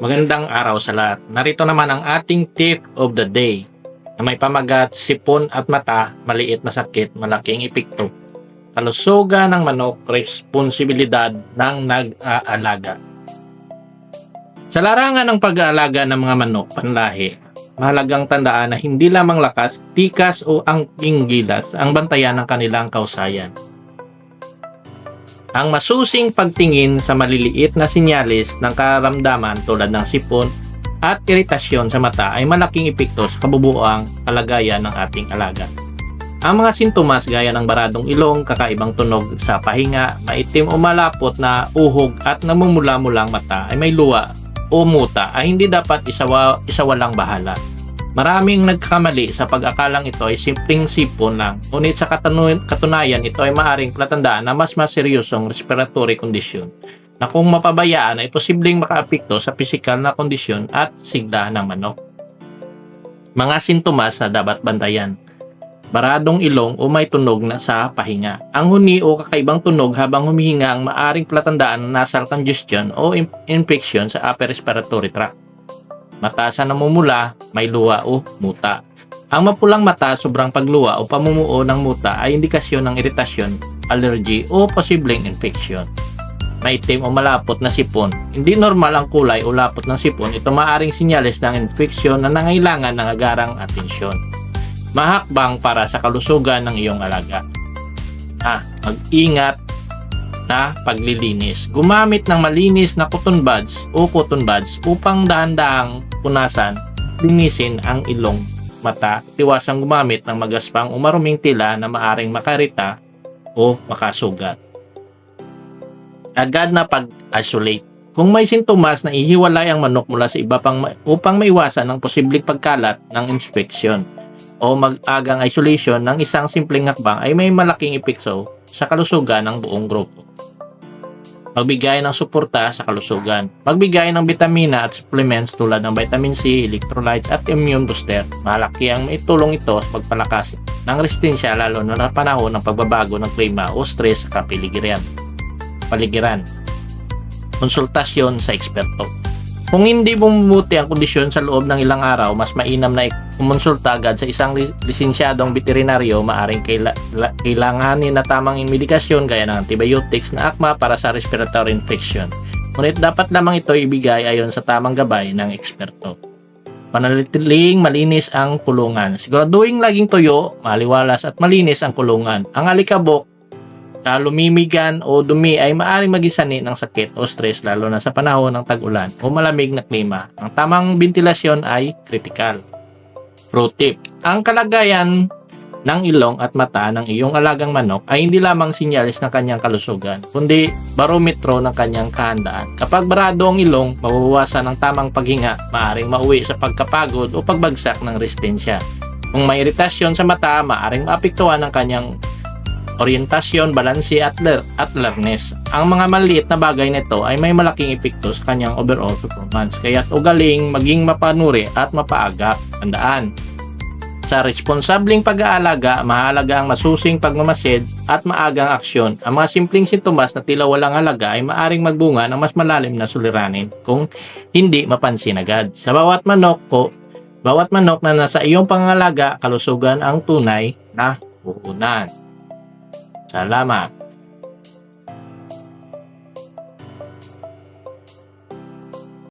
Magandang araw sa lahat. Narito naman ang ating tip of the day na may pamagat, sipon at mata, maliit na sakit, malaking epekto. Kalusugan ng manok, responsibilidad ng nag-aalaga. Sa larangan ng pag-aalaga ng mga manok, panlahi, mahalagang tandaan na hindi lamang lakas, tikas o angking gilas ang bantayan ng kanilang kausayan. Ang masusing pagtingin sa maliliit na sinyalis ng karamdaman tulad ng sipon at iritasyon sa mata ay malaking epekto sa kabubuang kalagayan ng ating alaga. Ang mga sintomas gaya ng baradong ilong, kakaibang tunog sa pahinga, maitim o malapot na uhog at namumula-mulang mata ay may luwa o muta ay hindi dapat isawa, isawalang bahala. Maraming nagkamali sa pag-akalang ito ay simpleng sipon lang, ngunit sa katunayan ito ay maaring platandaan na mas mas seryosong respiratory condition na kung mapabayaan ay posibleng makaapekto sa pisikal na kondisyon at sigla ng manok. Mga sintomas na dapat bantayan. Baradong ilong o may tunog na sa pahinga. Ang huni o kakaibang tunog habang humihinga ang maaring platandaan na nasal congestion o infection sa upper respiratory tract. Mata sa namumula, may luha o muta. Ang mapulang mata, sobrang pagluwa o pamumuo ng muta ay indikasyon ng iritasyon, allergy o posibleng infection. Maitim o malapot na sipon. Hindi normal ang kulay o lapot ng sipon. Ito maaring sinyales ng infeksyon na nangailangan ng agarang atensyon. Mahakbang para sa kalusugan ng iyong alaga. Ah, mag-ingat na paglilinis. Gumamit ng malinis na cotton buds o cotton buds upang dahan-dahang punasan, linisin ang ilong, mata, tiwasang gumamit ng magaspang o maruming tila na maaring makarita o makasugat. Agad na pag-isolate. Kung may sintomas na ihiwalay ang manok mula sa iba pang upang maiwasan ang posibleng pagkalat ng inspeksyon o mag-agang isolation ng isang simpleng hakbang ay may malaking epekto sa kalusugan ng buong grupo. Magbigay ng suporta sa kalusugan. Magbigay ng bitamina at supplements tulad ng vitamin C, electrolytes at immune booster. Malaki ang itulong ito sa pagpalakas ng resistensya lalo na sa panahon ng pagbabago ng klima o stress sa kapiligiran. Paligiran. Konsultasyon sa eksperto. Kung hindi bumubuti ang kondisyon sa loob ng ilang araw, mas mainam na kumonsulta agad sa isang lis- lisensyadong veterinaryo maaring kaila- la- kailanganin na tamang medikasyon gaya ng antibiotics na akma para sa respiratory infection. Ngunit dapat lamang ito ibigay ayon sa tamang gabay ng eksperto. Panalitiling malinis ang kulungan. Siguraduhin laging tuyo, maliwalas at malinis ang kulungan. Ang alikabok, sa lumimigan o dumi ay maaaring magisani ng sakit o stress lalo na sa panahon ng tag-ulan o malamig na klima. Ang tamang ventilasyon ay kritikal. Pro tip, ang kalagayan ng ilong at mata ng iyong alagang manok ay hindi lamang sinyalis ng kanyang kalusugan, kundi barometro ng kanyang kahandaan. Kapag barado ang ilong, mababawasan ang tamang paghinga, maaaring mauwi sa pagkapagod o pagbagsak ng resistensya. Kung may iritasyon sa mata, maaaring maapektuhan ang kanyang orientasyon, balanse at, ler- at alertness. Ang mga maliit na bagay nito ay may malaking epekto sa kanyang overall performance. Kaya't ugaling maging mapanuri at mapaagap. Tandaan, sa responsableng pag-aalaga, mahalaga ang masusing pagmamasid at maagang aksyon. Ang mga simpleng sintomas na tila walang halaga ay maaring magbunga ng mas malalim na suliranin kung hindi mapansin agad. Sa bawat manok ko, bawat manok na nasa iyong pangalaga, kalusugan ang tunay na puhunan. Salamat.